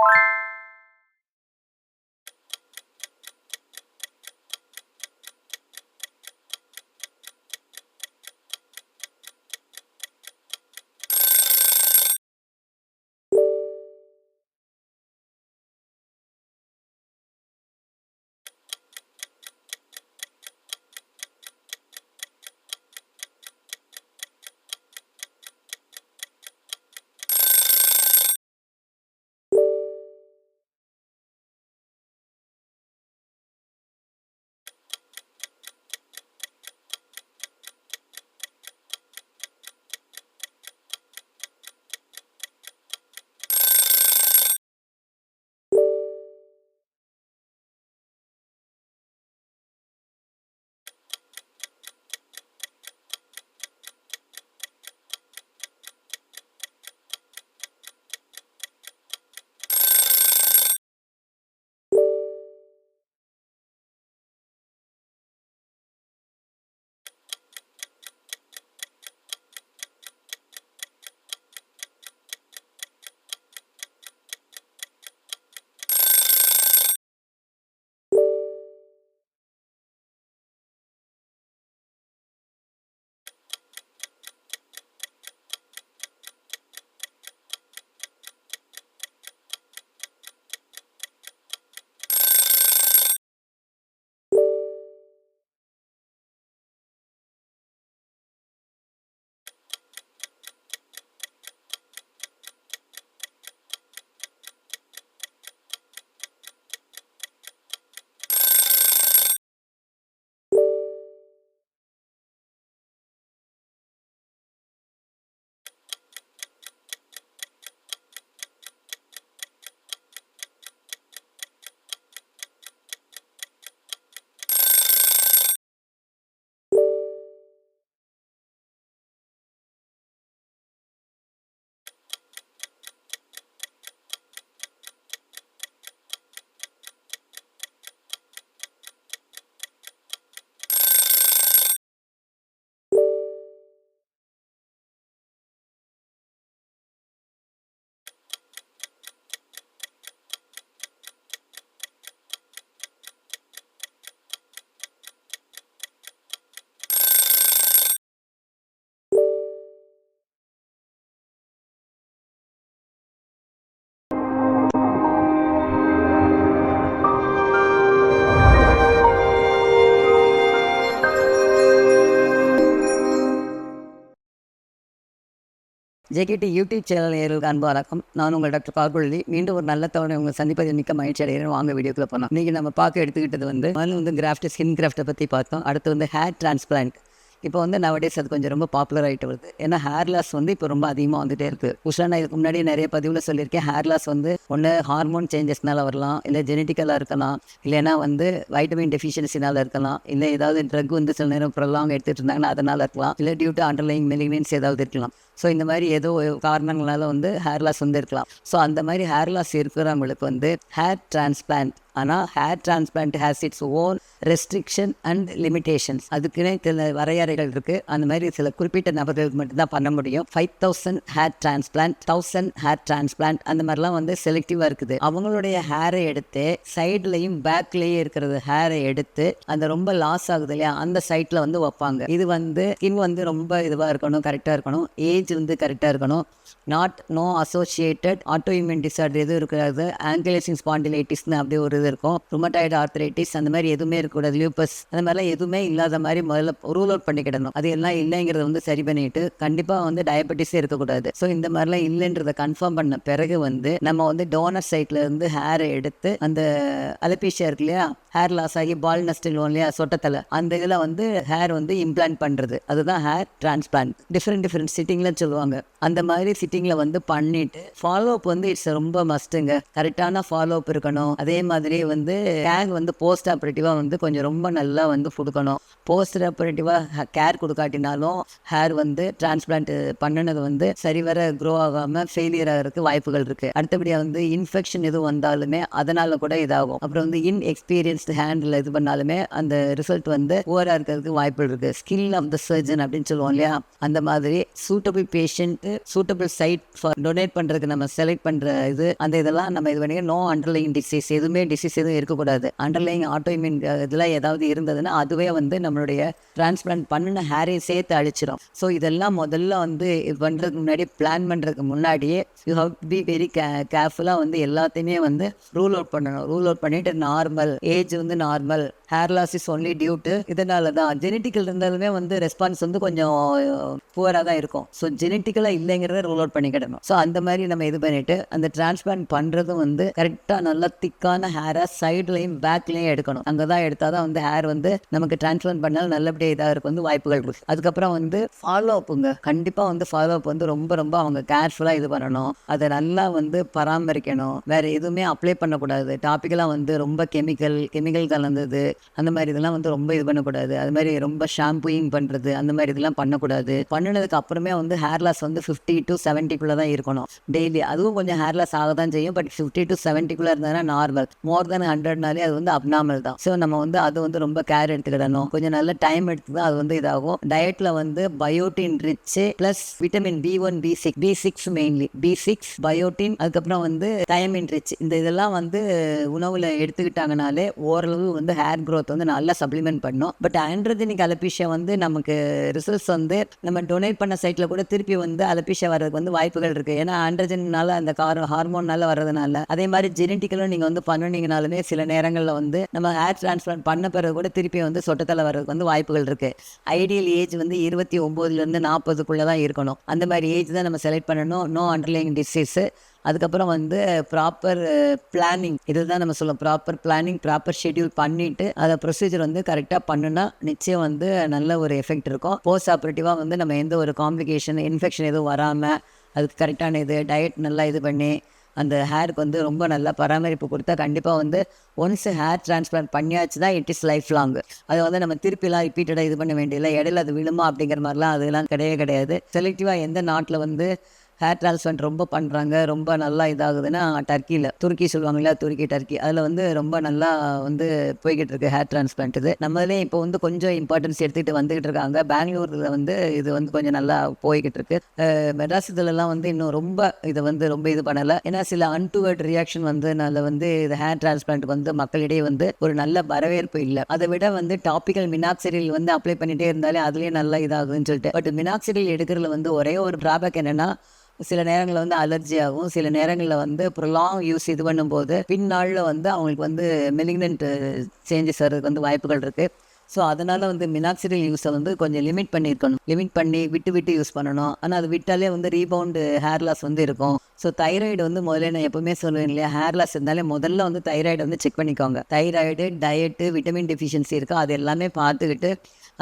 Bye. JKD YouTube channel நேயர்களுக்கு அன்பு வணக்கம். நான் உங்கள் டாக்டர் கார்குழலி மீண்டும் ஒரு நல்ல தவணை உங்கள் சந்திப்பதில் மிக்க மகிழ்ச்சி அடைகிறேன். வாங்க வீடியோக்குள்ள போனோம் இன்றைக்கி நம்ம பார்க்க எடுத்துக்கிட்டது வந்து முதல்ல வந்து கிராஃப்ட் ஸ்கின் கிராஃப்ட்டை பற்றி பார்த்தோம். அடுத்து வந்து ஹேர் டிரான்ஸ்பிளான்ட் இப்போ வந்து நவடேஸ் அது கொஞ்சம் ரொம்ப பாப்புலர் ஆகிட்டு வருது. ஏன்னா ஹேர் லாஸ் வந்து இப்போ ரொம்ப அதிகமாக வந்துட்டே இருக்குது உஷா நான் இதுக்கு முன்னாடி நிறைய பதிவில் சொல்லியிருக்கேன். ஹேர் லாஸ் வந்து ஒன்று ஹார்மோன் சேஞ்சஸ்னால வரலாம். இல்லை ஜெனட்டிக்கலாக இருக்கலாம். இல்லைன்னா வந்து வைட்டமின் டெஃபிஷியன்சினால இருக்கலாம். இல்லை ஏதாவது ட்ரக் வந்து சில நேரம் ப்ரொலாங் எடுத்துகிட்டு இருந்தாங்கன்னா அதனால் இருக்கலாம். இல்லை டியூ டு அண்டர்லைங் மெலிக்னன்ஸ் ஏதாவது இருக்கலாம். ஸோ இந்த மாதிரி ஏதோ காரணங்களால வந்து ஹேர் லாஸ் வந்து இருக்கலாம். ஸோ அந்த மாதிரி ஹேர் லாஸ் இருக்கிறவங்களுக்கு வந்து ஹேர் டிரான்ஸ்பிளான்ட் ஆனால் hair transplant has its own restriction and limitations அதுக்குன்னே சில வரையறைகள் இருக்குது அந்த மாதிரி சில குறிப்பிட்ட நபர்களுக்கு மட்டும்தான் பண்ண முடியும். Five thousand hair transplant thousand hair transplant அந்த மாதிரிலாம் வந்து செலக்டிவாக இருக்குது. அவங்களுடைய ஹேரை எடுத்து சைட்லையும் பேக்லேயும் இருக்கிறது ஹேரை எடுத்து அந்த ரொம்ப லாஸ் ஆகுது இல்லையா? அந்த சைட்டில் வந்து வைப்பாங்க. இது வந்து ஸ்கின் வந்து ரொம்ப இதுவாக இருக்கணும் கரெக்டாக இருக்கணும். ஏஜ் வந்து கரெக்டாக இருக்கணும். Not no associated auto immune disorder எதுவும் இருக்காது ஆங்கிலேசிங் ஸ்பாண்டிலைட்டிஸ்னு அப்படியே ஒரு இது இருக்கும். ருமட்டாய்டு ஆர்த்தரைட்டிஸ் அந்த மாதிரி எதுவுமே இருக்கக்கூடாது. லியூப்பஸ் அந்த மாதிரிலாம் எதுவுமே இல்லாத மாதிரி முதல்ல ரூல் அவுட் பண்ணிக்கிடணும் அது எல்லாம் இல்லைங்கிறத வந்து சரி பண்ணிட்டு கண்டிப்பாக வந்து டயபெட்டிஸே இருக்கக்கூடாது. ஸோ இந்த மாதிரிலாம் இல்லைன்றதை கன்ஃபார்ம் பண்ண பிறகு வந்து நம்ம வந்து டோனர் சைட்ல இருந்து ஹேரை எடுத்து அந்த அலபீஷியா இருக்கு இல்லையா? ஹேர் லாஸ் ஆகி பால் நஸ்டில் இல்லையா? சொட்டத்தலை. அந்த இதில் வந்து ஹேர் வந்து இம்ப்ளான்ட் பண்ணுறது அதுதான் ஹேர் டிரான்ஸ்பிளான்ட் டிஃப்ரெண்ட் டிஃப்ரெண்ட் சிட்டிங்கில் சொல்லுவாங்க. அந்த மாதிரி சிட்டிங்கில் வந்து பண்ணிட்டு ஃபாலோ அப் வந்து இட்ஸ் ரொம்ப மஸ்ட்டுங்க கரெக்டான ஃபாலோ அப் இருக்கணும். அதே மாதிரி மாதிரி வந்து கேர் வந்து போஸ்ட் ஆப்ரேட்டிவாக வந்து கொஞ்சம் ரொம்ப நல்லா வந்து கொடுக்கணும். போஸ்ட் ஆப்ரேட்டிவாக கேர் கொடுக்காட்டினாலும் ஹேர் வந்து டிரான்ஸ்பிளான்ட் பண்ணினது வந்து சரிவர க்ரோ ஆகாமல் ஃபெயிலியர் ஆகிறதுக்கு வாய்ப்புகள் இருக்குது அடுத்தபடியாக வந்து இன்ஃபெக்ஷன் எதுவும் வந்தாலுமே அதனால கூட இதாகும். அப்புறம் வந்து இன்எக்ஸ்பீரியன்ஸ்டு ஹேண்டில் இது பண்ணாலுமே அந்த ரிசல்ட் வந்து ஓவராக இருக்கிறதுக்கு வாய்ப்புகள் இருக்குது ஸ்கில் ஆஃப் த சர்ஜன் அப்படின்னு சொல்லுவோம் இல்லையா? அந்த மாதிரி suitable patient suitable site for donate பண்ணுறதுக்கு நம்ம செலக்ட் பண்ணுற இது அந்த இதெல்லாம் நம்ம இது பண்ணி நோ அண்டர்லைங் டிசீஸ் எதுவுமே டிசீஸ் எதுவும் இருக்கக்கூடாது. அண்டர்லைங் ஆட்டோமின் இதெல்லாம் ஏதாவது இருந்ததுன்னா அதுவே வந்து நம்ம நம்மளுடைய டிரான்ஸ்பிளான்ட் பண்ணின ஹேரையும் சேர்த்து அழிச்சிடும் ஸோ இதெல்லாம் முதல்ல வந்து இது பண்ணுறதுக்கு முன்னாடி பிளான் பண்ணுறதுக்கு முன்னாடியே யூ ஹவ் பி வெரி கே கேர்ஃபுல்லாக வந்து எல்லாத்தையுமே வந்து ரூல் அவுட் பண்ணணும். ரூல் அவுட் பண்ணிட்டு நார்மல் ஏஜ் வந்து normal hair loss is only due to இதனால தான் ஜெனட்டிக்கல் இருந்தாலுமே வந்து ரெஸ்பான்ஸ் வந்து கொஞ்சம் புவராக தான் இருக்கும். ஸோ ஜெனட்டிக்கலாக இல்லைங்கிறத ரூல் அவுட் பண்ணிக்கிடணும். ஸோ அந்த மாதிரி நம்ம இது பண்ணிட்டு அந்த டிரான்ஸ்பிளான்ட் பண்ணுறதும் வந்து கரெக்டாக நல்லா திக்கான ஹேரை சைட்லையும் பேக்லையும் எடுக்கணும். அங்கே தான் எடுத்தால் தான் வந்து ஹேர் வந்து நமக்கு டிரான்ஸ்பிளான்ட் பண்ணாலும் நல்லபடியாக இதாக இருக்கும் வந்து வாய்ப்புகள் இருக்கு. அதுக்கப்புறம் வந்து ஃபாலோ அப்புங்க கண்டிப்பாக வந்து ஃபாலோ அப் வந்து ரொம்ப ரொம்ப அவங்க கேர்ஃபுல்லாக இது பண்ணணும். அதை நல்லா வந்து பராமரிக்கணும். வேற எதுவுமே அப்ளை பண்ணக்கூடாது. டாப்பிக்கெல்லாம் வந்து ரொம்ப கெமிக்கல் கெமிக்கல் கலந்தது. அந்த மாதிரி இதெல்லாம் வந்து ரொம்ப இது பண்ணக்கூடாது. அது மாதிரி ரொம்ப ஷாம்பூயிங் பண்ணுறது அந்த மாதிரி இதெல்லாம் பண்ணக்கூடாது. பண்ணினதுக்கு அப்புறமே வந்து ஹேர் லாஸ் வந்து ஃபிஃப்டி டு செவன்ட்டிக்குள்ளே தான் இருக்கணும். டெய்லி அதுவும் கொஞ்சம் ஹேர் லாஸ் ஆக தான் செய்யும். பட் ஃபிஃப்டி டு செவன்ட்டிக்குள்ளே இருந்தால் நார்மல் மோர் தென் ஹண்ட்ரட்னாலே அது வந்து அப்நார்மல் தான். ஸோ நம்ம வந்து அது வந்து ரொம்ப கேர் எடுத்துக்கிடணும். கொஞ்சம் நல்ல டைம் எடுத்து தான் அது வந்து இதாகும். டயட்டில் வந்து biotin rich plus vitamin B one B six B six mainly B six biotin அதுக்கப்புறம் வந்து தயமின் ரிச் இந்த இதெல்லாம் வந்து உணவில் எடுத்துக்கிட்டாங்கனாலே ஓரளவு வந்து ஹேர் க்ரோத் வந்து நல்லா சப்ளிமெண்ட் பண்ணும். பட் ஆண்ட்ரஜனிக் அலபிஷியா வந்து நமக்கு ரிசல்ட்ஸ் வந்து நம்ம டொனேட் பண்ண சைட்டில் கூட திருப்பி வந்து அலபிஷியா வர்றதுக்கு வந்து வாய்ப்புகள் இருக்குது ஏன்னா ஆண்ட்ரஜன்னால அந்த கார் ஹார்மோன்னால வர்றதுனால. அதே மாதிரி ஜெனட்டிக்கலும் நீங்கள் வந்து பண்ணினீங்கனாலுமே சில நேரங்களில் வந்து நம்ம ஹேர் டிரான்ஸ்பிளான்ட் பண்ண பிறகு கூட திருப்பி வந்து சொட்டத்தில் சொட்டத்தலை வர்றதுக்கு வந்து வாய்ப்புகள் இருக்குது ஐடியல் ஏஜ் வந்து இருபத்தி ஒம்போதுலேருந்து நாற்பதுக்குள்ளே தான் இருக்கணும். அந்த மாதிரி ஏஜ் தான் நம்ம செலக்ட் பண்ணணும். நோ அண்டர்லைங் டிசீஸு அதுக்கப்புறம் வந்து ப்ராப்பர் பிளானிங் இதுதான் நம்ம சொல்லுவோம் ப்ராப்பர் பிளானிங் ப்ராப்பர் ஷெட்யூல் பண்ணிவிட்டு அதை ப்ரொசீஜர் வந்து கரெக்டாக பண்ணுனா நிச்சயம் வந்து நல்ல ஒரு எஃபெக்ட் இருக்கும். போஸ்ட் ஆப்ரேட்டிவாக வந்து நம்ம எந்த ஒரு காம்ப்ளிகேஷன் இன்ஃபெக்ஷன் எதுவும் வராமல் அதுக்கு கரெக்டான இது டயட் நல்லா இது பண்ணி அந்த ஹேருக்கு வந்து ரொம்ப நல்லா பராமரிப்பு கொடுத்தா கண்டிப்பாக வந்து ஒன்ஸ் ஹேர் டிரான்ஸ்பிளான்ட் பண்ணியாச்சு தான் இட் இஸ் லைஃப் லாங் அதை வந்து நம்ம திருப்பிலாம் ரிப்பீட்டடாக இது பண்ண வேண்டியதில்லை. இடையில அது விழுமா அப்படிங்கிற மாதிரிலாம் அதெல்லாம் கிடையவே கிடையாது. செலக்டிவாக எந்த நாட்டில் வந்து ஹேர் டிரான்ஸ்பிளான்ட் ரொம்ப பண்ணுறாங்க ரொம்ப நல்லா இதாகுதுன்னா டர்க்கியில் துருக்கி சொல்லுவாங்களா துருக்கி டர்க்கி அதில் வந்து ரொம்ப நல்லா வந்து போய்கிட்டு இருக்கு ஹேர் டிரான்ஸ்பிளான்ட் இது. நம்மளே இப்போ வந்து கொஞ்சம் இம்பார்ட்டன்ஸ் எடுத்துக்கிட்டு வந்துகிட்டு இருக்காங்க. பெங்களூரில் வந்து இது வந்து கொஞ்சம் நல்லா போய்கிட்டு இருக்கு. மெட்ராஸ் இதுலலாம் வந்து இன்னும் ரொம்ப இதை வந்து ரொம்ப இது பண்ணலை. ஏன்னா சில அன்டுவர்ட் ரியாக்ஷன் வந்து நல்ல வந்து இது ஹேர் டிரான்ஸ்பிளான்ட் வந்து மக்களிடையே வந்து ஒரு நல்ல வரவேற்பு இல்லை. அதை விட வந்து டாபிக்கல் மினாக்சிடில் வந்து அப்ளை பண்ணிட்டே இருந்தாலே அதுலேயே நல்லா இதாகுதுன்னு சொல்லிட்டு. பட் மினாக்சிடில் எடுக்கிறதுல வந்து ஒரே ஒரு டிராபேக் என்னன்னா சில நேரங்களில் வந்து அலர்ஜி ஆகும். சில நேரங்களில் வந்து ப்ரொலாங் யூஸ் இது பண்ணும்போது பின்னாளில் வந்து அவங்களுக்கு வந்து மெலிக்னன்ட் சேஞ்சஸ் வர்றதுக்கு வந்து வாய்ப்புகள் இருக்குது ஸோ அதனால் வந்து மினாக்சிடில் யூஸை வந்து கொஞ்சம் லிமிட் பண்ணியிருக்கணும் லிமிட் பண்ணி விட்டு விட்டு யூஸ் பண்ணணும். ஆனால் அது விட்டாலே வந்து ரீபவுண்டு ஹேர் லாஸ் வந்து இருக்கும். ஸோ தைராய்டு வந்து முதல்ல நான் எப்பவுமே சொல்லுவேன் இல்லையா? ஹேர் லாஸ் இருந்தாலே முதல்ல வந்து தைராய்டு வந்து செக் பண்ணிக்கோங்க. தைராய்டு டயட்டு விட்டமின் டெஃபிஷியன்சி இருக்கா? அது எல்லாமே பார்த்துக்கிட்டு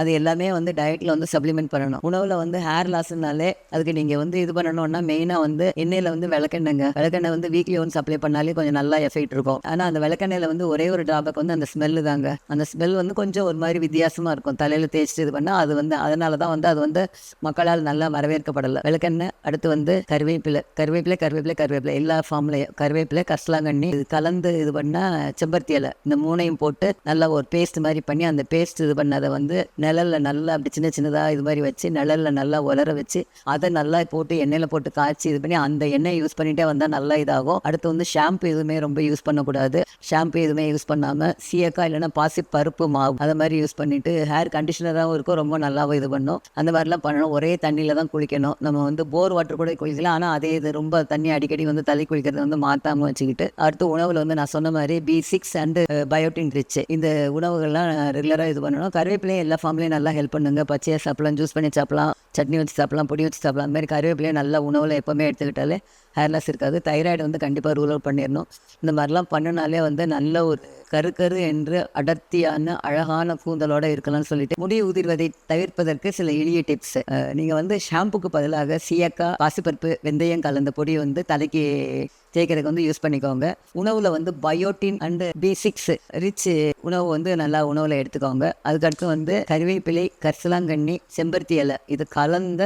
அது எல்லாமே வந்து டயட்டில் வந்து சப்ளிமெண்ட் பண்ணணும். உணவில் வந்து ஹேர் லாஸ்னாலே அதுக்கு நீங்கள் வந்து இது பண்ணணும்னா மெயினாக வந்து எண்ணெயில் வந்து விளக்கெண்ணெங்க. விளக்கெண்ணெய் வந்து வீக்லி ஒன்ஸ் அப்ளை பண்ணாலே கொஞ்சம் நல்லா எஃபெக்ட் இருக்கும். ஆனால் அந்த விளக்கெண்ணெயில் வந்து ஒரே ஒரு ட்ராபேக் வந்து அந்த ஸ்மெல்லு தாங்க. அந்த ஸ்மெல் வந்து கொஞ்சம் ஒரு மாதிரி வித்தியாசமாக இருக்கும். தலையில் தேய்ச்சிட்டு இது பண்ணால் அது வந்து அதனால தான் வந்து அது வந்து மக்களால் நல்லா வரவேற்கப்படலை. விளக்கெண்ணெய் அடுத்து வந்து கருவேப்பிலை. கருவேப்பிலை கருவேப்பிலை கருவேப்பிலை. எல்லா ஃபார்ம்லையும் கருவேப்பிலை கஸ்லாங்கண்ணி இது கலந்து இது பண்ணால் செம்பருத்தி இலை. இந்த மூணையும் போட்டு நல்லா ஒரு பேஸ்ட் மாதிரி பண்ணி அந்த பேஸ்ட் இது பண்ணதை வந்து நிழலில் நல்லா அப்படி சின்ன சின்னதாக இது மாதிரி வச்சு நிழலில் நல்லா உலர வச்சு அதை நல்லா போட்டு எண்ணெயில் போட்டு காய்ச்சி இது பண்ணி அந்த எண்ணெய் யூஸ் பண்ணிகிட்டே வந்தால் நல்லா இதாகும். அடுத்து வந்து ஷாம்பு எதுவுமே ரொம்ப யூஸ் பண்ணக்கூடாது. ஷாம்பு எதுவுமே யூஸ் பண்ணாமல் சீயக்காய் இல்லைன்னா பாசி பருப்பு மாவு அதை மாதிரி யூஸ் பண்ணிவிட்டு ஹேர் கண்டிஷனராகவும் இருக்கும். ரொம்ப நல்லாவும் இது பண்ணும். அந்த மாதிரிலாம் பண்ணணும். ஒரே தண்ணியில் தான் குளிக்கணும். நம்ம வந்து போர் வாட்டர் கூட குளிக்கலாம். ஆனால் அதே இது ரொம்ப தண்ணி அடிக்கடி வந்து தலை குளிக்கிறது வந்து மாற்றாமல் வச்சுக்கிட்டு அடுத்து உணவில் வந்து நான் சொன்ன மாதிரி B six and biotin rich இந்த உணவுகள்லாம் ரெகுலராக இது பண்ணணும். கருவேப்பிலையும் எல்லா ஃபார்ம் ஃபேமிலி நல்லா ஹெல்ப் பண்ணுங்க. பச்சையாக சாப்பிடலாம் ஜூஸ் பண்ணி சாப்பிடலாம். சட்னி வச்சு சாப்பிடலாம் பொடி வச்சு சாப்பிடலாம். அந்த மாதிரி கருவேப்பிலையும் நல்லா உணவில் எப்போவுமே எடுத்துக்கிட்டாலே ஹேர் லாஸ் இருக்காது. தைராய்டு வந்து கண்டிப்பாக ரூல் அவுட் பண்ணிடணும். இந்த மாதிரிலாம் பண்ணினாலே வந்து நல்ல ஒரு கரு கரு என்று அடர்த்தியான அழகான கூந்தலோடு இருக்கலாம்னு சொல்லிட்டு முடி உதிர்வதை தவிர்ப்பதற்கு சில எளிய டிப்ஸ் நீங்கள் வந்து ஷாம்புக்கு பதிலாக சீயக்காய் பாசிப்பருப்பு வெந்தயம் கலந்த பொடி வந்து தலைக்கு தேய்க்கிறதுக்கு வந்து யூஸ் பண்ணிக்கோங்க. உணவில் வந்து biotin and B six rich உணவு வந்து நல்லா உணவில் எடுத்துக்கோங்க. அதுக்கடுத்து வந்து கருவேப்பிலை கரிசலாங்கண்ணி செம்பருத்தி இலை. இது கலந்த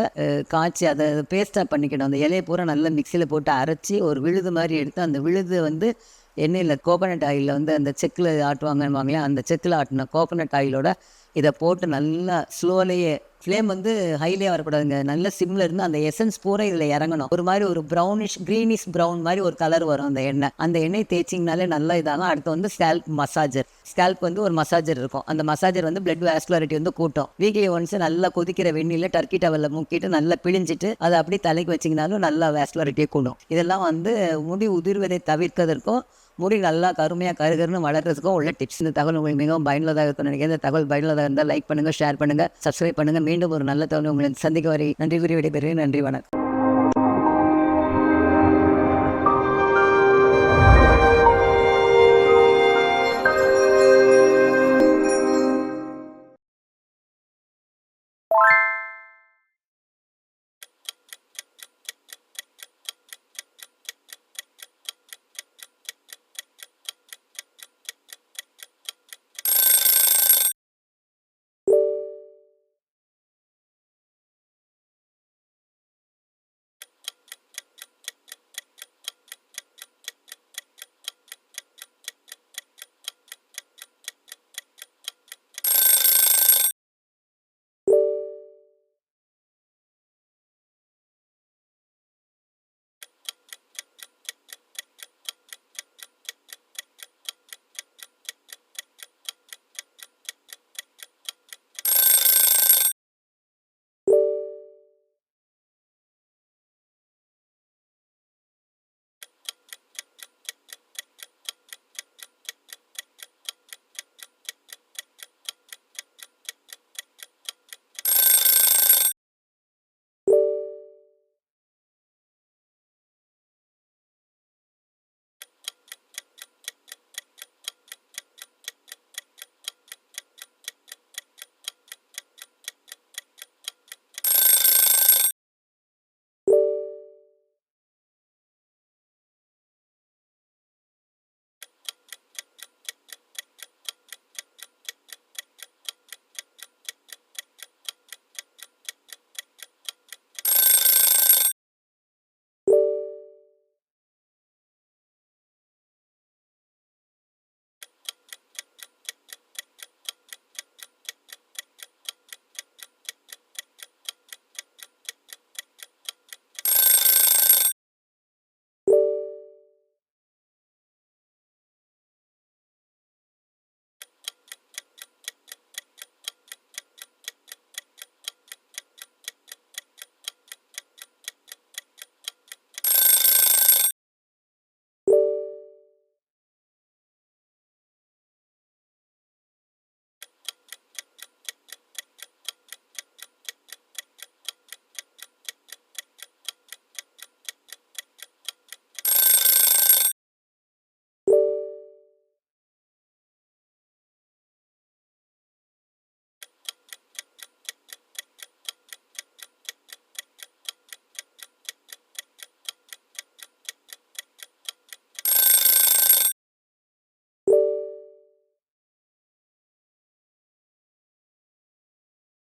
காய்ச்சி அதை பேஸ்ட்டாக பண்ணிக்கணும். அந்த இலையை பூரா நல்லா மிக்சியில் போட்டு அரைச்சி ஒரு விழுது மாதிரி எடுத்து அந்த விழுது வந்து எண்ணெயில் கோகோனட் ஆயிலில் வந்து அந்த செக்கில் ஆட்டுவாங்கன்னு அந்த செக்கில் ஆட்டின கோகோனட் ஆயிலோட இதை போட்டு நல்லா ஸ்லோலேயே ஃப்ளேம் வந்து ஹைலே வரக்கூடாதுங்க. நல்ல சிம்ல இருந்து அந்த எசன்ஸ் பூரா இதில் இறங்கணும். ஒரு மாதிரி ஒரு ப்ரௌனிஷ் க்ரீனிஷ் ப்ரௌன் மாதிரி ஒரு கலர் வரும் அந்த எண்ணெய். அந்த எண்ணெய் தேய்ச்சிங்கனாலே நல்லா இதாகும். அடுத்து வந்து ஸ்கேல்ப் மசாஜர் ஸ்கேல்ப் வந்து ஒரு மசாஜர் இருக்கும். அந்த மசாஜர் வந்து பிளட் வேஸ்குலாரிட்டி வந்து கூட்டும். வீக்லி ஒன்ஸ் நல்லா கொதிக்கிற வெந்நில டர்க்கி டவலில் முக்கிட்டு நல்லா பிழிஞ்சிட்டு அதை அப்படியே தலைக்கு வச்சிங்கனாலும் நல்லா வேஸ்குலாரிட்டியை கூடும். இதெல்லாம் வந்து முடி உதிர்வதை தவிர்க்கதற்கும் முடி நல்லா கருமையாக கருகருன்னு வளர்றதுக்கும் உள்ள டிப்ஸ் இந்த தகவல் உங்களுக்கு மிகவும் பயனுள்ளதாக இருக்கும் நினைக்கிறேன். இந்த தகவல் பயனுள்ளதாக இருந்தால் லைக் பண்ணுங்கள் ஷேர் பண்ணுங்கள் சப்ஸ்கிரைப் பண்ணுங்கள் மீண்டும் ஒரு நல்ல தகவல் உங்களை சந்திக்க வரை நன்றி கூறி விடைபெறுகிறேன். நன்றி வணக்கம்.